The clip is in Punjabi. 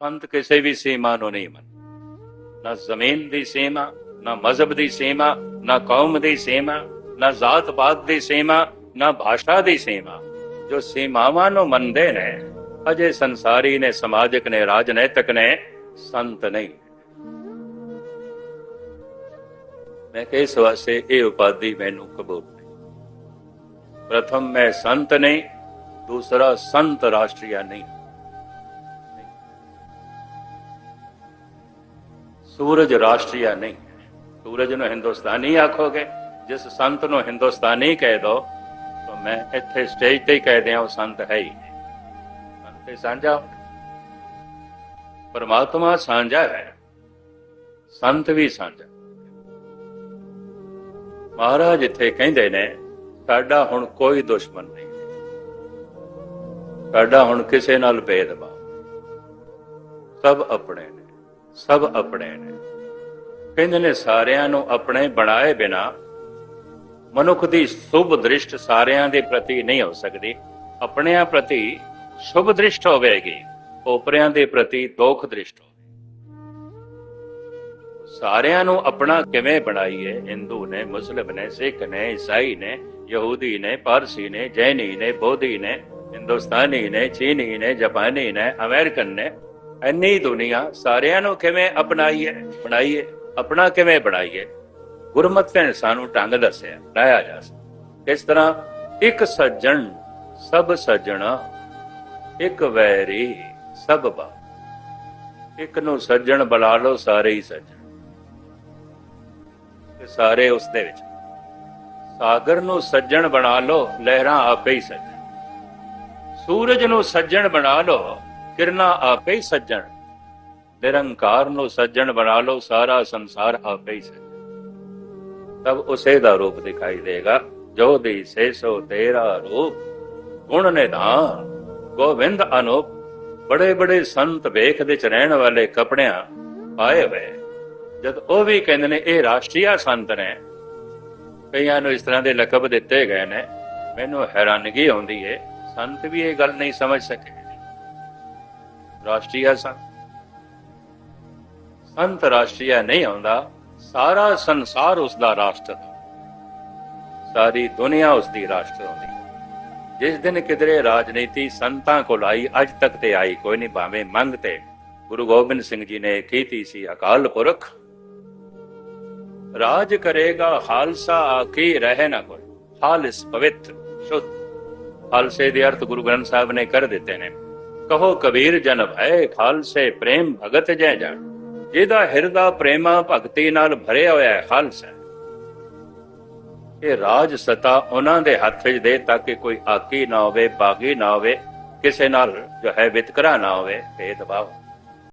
ਪੰਥ ਕਿਸੇ ਵੀ ਸੀਮਾ ਨੂੰ ਨਹੀਂ ਮੰਨ ਨਾ ਜ਼ਮੀਨ ਦੀ ਸੀਮਾ, ਨਾ ਮਜ਼ਹਬ ਦੀ ਸੀਮਾ, ਨਾ ਕੌਮ ਦੀ ਸੀਮਾ, ਨਾ ਜ਼ਾਤ ਪਾਤ ਦੀ ਸੀਮਾ, ਨਾ ਭਾਸ਼ਾ ਦੀ ਸੀਮਾ। ਜੋ ਸੀਮਾਵਾਂ ਨੂੰ ਮੰਨਦੇ ਨੇ, ਅਜੇ ਸੰਸਾਰੀ ਨੇ, ਸਮਾਜਿਕ ਨੇ, ਰਾਜਨੈਤਿਕ ਨੇ, ਸੰਤ ਨਹੀਂ। ਮੈਂ ਕਿਹਾ, ਇਸ ਵਾਸਤੇ ਇਹ ਉਪਾਧੀ ਮੈਨੂੰ ਕਬੂਲ ਨਹੀਂ। ਪ੍ਰਥਮ ਮੈਂ ਸੰਤ ਨਹੀਂ, ਦੂਸਰਾ ਸੰਤ ਰਾਸ਼ਟਰੀਆ ਨਹੀਂ। ਸੂਰਜ ਰਾਸ਼ਟਰੀਆ ਨਹੀਂ। ਸੂਰਜ ਨੂੰ ਹਿੰਦੁਸਤਾਨੀ ਜਿਸ ਸੰਤ ਨੂੰ ਹਿੰਦੁਸਤਾਨੀ ਕਹਿ ਦੋ, ਤਾਂ ਮੈਂ ਇੱਥੇ ਸਟੇਜ ਤੇ ਹੀ ਕਹਿ ਦਿਆਂ, ਉਹ ਸੰਤ ਹੈ ਹੀ ਨਹੀਂ। ਸਾਂਝਾ ਪਰਮਾਤਮਾ ਸਾਂਝਾ ਹੈ। ਸੰਤ ਵੀ ਸਾਂਝਾ। ਮਹਾਰਾਜ ਇੱਥੇ ਕਹਿੰਦੇ ਨੇ, ਸਾਡਾ ਹੁਣ ਕੋਈ ਦੁਸ਼ਮਣ ਨਹੀਂ। ਸਾਡਾ ਹੁਣ ਕਿਸੇ ਨਾਲ ਭੇਦਭਾਵ ਸਭ ਆਪਣੇ ਨੇ। ਸਭ ਆਪਣੇ ਨੇ। ਕਹਿੰਦੇ ਨੇ ਸਾਰਿਆਂ ਨੂੰ ਆਪਣੇ ਬਣਾਏ ਬਿਨਾ ਮਨੁੱਖ ਦੀ ਸ਼ੁਭ ਦ੍ਰਿਸ਼ਟ ਸਾਰਿਆਂ ਦੇ ਪ੍ਰਤੀ ਨਹੀਂ ਹੋ ਸਕਦੀ। ਆਪਣਿਆਂ ਪ੍ਰਤੀ ਸ਼ੁਭ ਦ੍ਰਿਸ਼ਟ ਹੋਵੇਗੀ ਓਪਰਿਆਂ ਦੇ ਪ੍ਰਤੀ ਦੋਖ ਦ੍ਰਿਸ਼ਟ ਹੋਵੇਗੀ। ਸਾਰਿਆਂ ਨੂੰ ਆਪਣਾ ਕਿਵੇਂ ਬਣਾਈਏ? ਹਿੰਦੂ ਨੇ, ਮੁਸਲਿਮ ਨੇ, ਸਿੱਖ ਨੇ, ਈਸਾਈ ਨੇ, ਯਹੂਦੀ ਨੇ, ਪਾਰਸੀ ਨੇ, ਜੈਨੀ ਨੇ, ਬੋਧੀ ਨੇ, ਹਿੰਦੁਸਤਾਨੀ ਨੇ, ਚੀਨੀ ਨੇ, ਜਾਪਾਨੀ ਨੇ, ਅਮਰੀਕਨ ਨੇ ਇੰਨੀ ਦੁਨੀਆ ਸਾਰਿਆਂ ਨੂੰ ਕਿਵੇਂ ਅਪਣਾਈਏ? ਬਣਾਈਏ। ਆਪਣਾ ਕਿਵੇਂ ਬਣਾਈਏ? ਗੁਰਮਤਿ ਨੇ ਸਾਨੂੰ ਢੰਗ ਦੱਸਿਆ, ਬਣਾਇਆ ਜਾ ਸਕਦਾ ਇਸ ਤਰ੍ਹਾਂ ਇੱਕ ਸੱਜਣ ਸਭ ਸੱਜਣਾ, ਇੱਕ ਵੈਰੀ ਸਭ ਬਾ ਇੱਕ ਨੂੰ ਸੱਜਣ ਬੁਲਾ ਲਓ, ਸਾਰੇ ਹੀ ਸੱਜਣ। ਤੇ ਸਾਰੇ ਉਸ ਦੇ ਵਿੱਚ। ਸਾਗਰ ਨੂੰ ਸੱਜਣ ਬਣਾ ਲਓ, ਲਹਿਰਾਂ ਆਪੇ ਹੀ ਸੱਜਣ। ਸੂਰਜ ਨੂੰ ਸੱਜਣ ਬਣਾ ਲਓ ਕਿਰਨਾ ਆਪੇ ਹੀ ਸੱਜਣ। ਨਿਰੰਕਾਰ ਨੂੰ ਸੱਜਣ ਬਣਾ ਲਓ, ਸਾਰਾ ਸੰਸਾਰ ਆਪੇ ਹੀ ਸੱਜਣ। ਤਬ ਉਸੇ ਦਾ ਰੂਪ ਦਿਖਾਈ ਦੇਗਾ, ਜੋ ਦੀ ਸੇ ਤੇਰਾ ਰੂਪ। ਗੁਣ ਨਿਧਾਨ, ਗੋਬਿੰਦ ਅਨੂਪ, ਬੜੇ ਬੜੇ ਸੰਤ ਵੇਖ ਦੇ ਚ ਰਹਿਣ ਵਾਲੇ ਕਪੜਿਆਂ ਪਾਏ ਹੋਏ। ਜਦ ਉਹ ਵੀ ਕਹਿੰਦੇ ਨੇ, ਇਹ ਰਾਸ਼ਟਰੀਆ ਸੰਤ ਨੇ। ਕਈਆਂ ਨੂੰ ਇਸ ਤਰ੍ਹਾਂ ਦੇ ਲਕਬ ਦਿੱਤੇ ਗਏ ਨੇ। ਮੈਨੂੰ ਹੈਰਾਨਗੀ ਆਉਂਦੀ ਏ, ਸੰਤ ਵੀ ਇਹ ਗੱਲ ਨਹੀਂ ਸਮਝ ਸਕੇ। ਰਾਸ਼ਟਰੀਆ ਸੰਤ। ਸੰਤ ਰਾਸ਼ਟਰੀਆ ਨਹੀਂ ਆਉਂਦਾ, ਸਾਰਾ ਸੰਸਾਰ ਉਸ ਦਾ ਰਾਸ਼ਟਰ ਸਾਰੀ ਦੁਨੀਆ ਉਸ ਦੀ ਰਾਸ਼ਟਰ ਹੁੰਦੀ ਜਿਸ ਦਿਨ ਕਿਧਰੇ ਰਾਜਨੀਤੀ ਸੰਤਾਂ ਕੋਲ ਆਈ, ਅੱਜ ਤੱਕ ਤੇ ਆਈ ਕੋਈ ਨਹੀਂ, ਭਾਵੇਂ ਮੰਗ ਤੇ। ਗੁਰੂ ਗੋਬਿੰਦ ਸਿੰਘ ਜੀ ਨੇ ਕੀਤੀ ਸੀ, ਅਕਾਲ ਪੁਰਖ, ਰਾਜ ਕਰੇਗਾ ਖਾਲਸਾ, ਆਖੀ ਰਹਿ ਨਾ ਕੋਈ। ਖਾਲਸ ਪਵਿੱਤਰ, ਸ਼ੁੱਧ। ਖਾਲਸੇ ਦੇ ਅਰਥ ਗੁਰੂ ਗ੍ਰੰਥ ਸਾਹਿਬ ਨੇ ਕਰ ਦਿੱਤੇ ਨੇ। ਕਹੋ ਕਬੀਰ ਜਨ ਭੈ ਖਾਲਸੇ ਪ੍ਰੇਮ ਭਗਤ ਜੈ ਜਾਣ। ਜਿਹਦਾ ਹਿਰਦਾ ਪ੍ਰੇਮਾ ਭਗਤੀ ਨਾਲ ਭਰਿਆ ਹੋਇਆ ਹੈ, ਖਾਲਸਾ ਇਹ ਰਾਜ ਸਤਾ ਉਹਨਾਂ ਦੇ ਹੱਥ ਵਿੱਚ ਦੇ ਤਾਂ ਕਿ ਕੋਈ ਆਕੀ ਨਾ ਹੋਵੇ, ਬਾਗੀ ਨਾ ਹੋਵੇ, ਕਿਸੇ ਨਾਲ ਜੋ ਹੈ ਵਿਤਕਰਾ ਨਾ ਹੋਵੇ, ਭੇਦਭਾਵ।